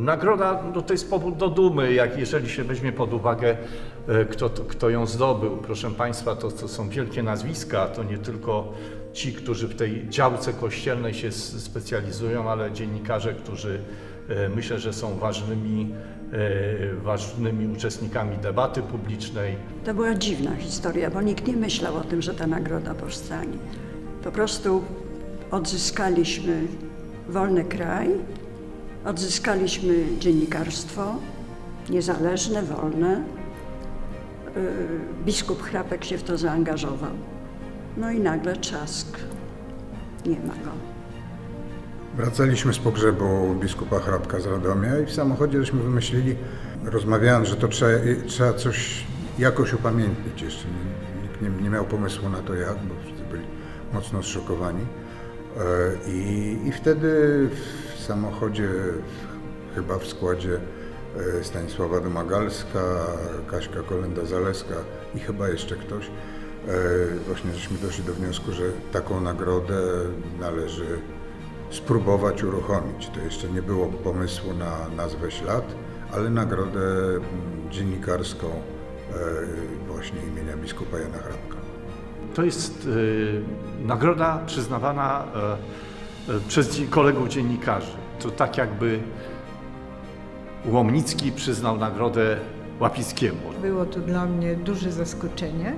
Nagroda no to jest powód do dumy, jak jeżeli się weźmie pod uwagę, e, kto, kto ją zdobył. Proszę Państwa, to, to są wielkie nazwiska, to nie tylko ci, którzy w tej działce kościelnej się specjalizują, ale dziennikarze, którzy e, myślę, że są ważnymi, e, ważnymi uczestnikami debaty publicznej. To była dziwna historia, bo nikt nie myślał o tym, że ta nagroda powstanie. Po prostu odzyskaliśmy wolny kraj, odzyskaliśmy dziennikarstwo niezależne, wolne. Yy, Biskup Chrapek się w to zaangażował. No i nagle trzask. Nie ma go. Wracaliśmy z pogrzebu biskupa Hrabka z Radomia i w samochodzie żeśmy wymyślili, rozmawiając, że to trzeba, trzeba coś jakoś upamiętnić. Jeszcze nikt nie, nie miał pomysłu na to jak, bo wszyscy byli mocno zszokowani. E, I, I wtedy samochodzie, chyba w składzie e, Stanisława Domagalska, Kaśka Kolenda-Zaleska i chyba jeszcze ktoś, e, właśnie żeśmy doszli do wniosku, że taką nagrodę należy spróbować uruchomić. To jeszcze nie było pomysłu na nazwę Ślad, ale nagrodę mm, dziennikarską e, właśnie imienia biskupa Jana Hrabka. To jest nagroda przyznawana przez dzie- kolegów dziennikarzy. To tak jakby Łomnicki przyznał nagrodę Łapickiemu. Było to dla mnie duże zaskoczenie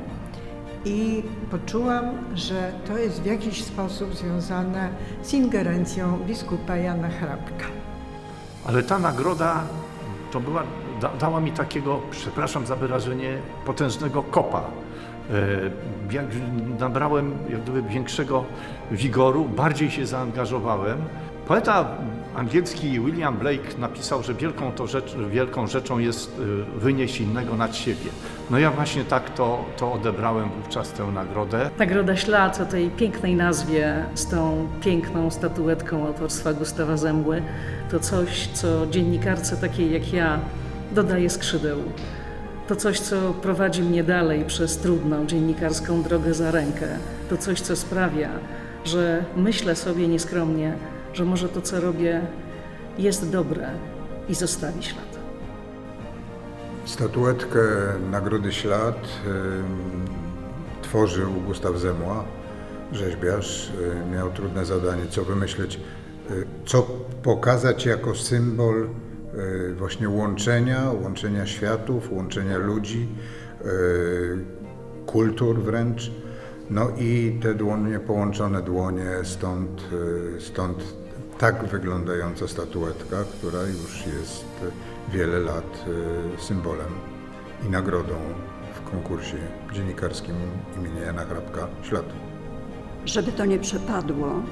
i poczułam, że to jest w jakiś sposób związane z ingerencją biskupa Jana Hrabka. Ale ta nagroda to była, da, dała mi takiego, przepraszam za wyrażenie, potężnego kopa. E, jak, nabrałem jak gdyby większego wigoru, bardziej się zaangażowałem. Poeta angielski William Blake napisał, że wielką, to rzecz, wielką rzeczą jest e, wynieść innego nad siebie. No ja właśnie tak to, to odebrałem wówczas tę nagrodę. Nagroda Ślad o tej pięknej nazwie z tą piękną statuetką autorstwa Gustawa Zemgły to coś, co dziennikarce takiej jak ja dodaje skrzydeł. To coś, co prowadzi mnie dalej przez trudną dziennikarską drogę za rękę. To coś, co sprawia, że myślę sobie nieskromnie, że może to, co robię, jest dobre i zostawi ślad. Statuetkę Nagrody Ślad ym, tworzył Gustaw Zemła, rzeźbiarz. Y, Miał trudne zadanie, co wymyśleć, y, co pokazać jako symbol y, właśnie łączenia, łączenia światów, łączenia ludzi, y, kultur wręcz. No i te dłonie, połączone dłonie, stąd, y, stąd tak wyglądająca statuetka, która już jest wiele lat symbolem i nagrodą w konkursie dziennikarskim imienia Jana Hrabka Ślad. Żeby to nie przepadło,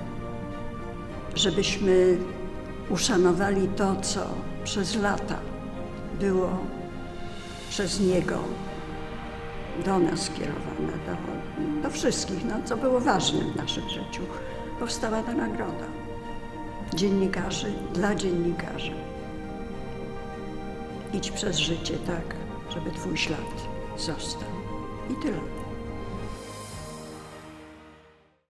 żebyśmy uszanowali to, co przez lata było przez Niego do nas skierowane, do, do wszystkich, no, co było ważne w naszym życiu, powstała ta nagroda. Dziennikarzy dla dziennikarzy. Idź przez życie tak, żeby Twój ślad został. I tyle.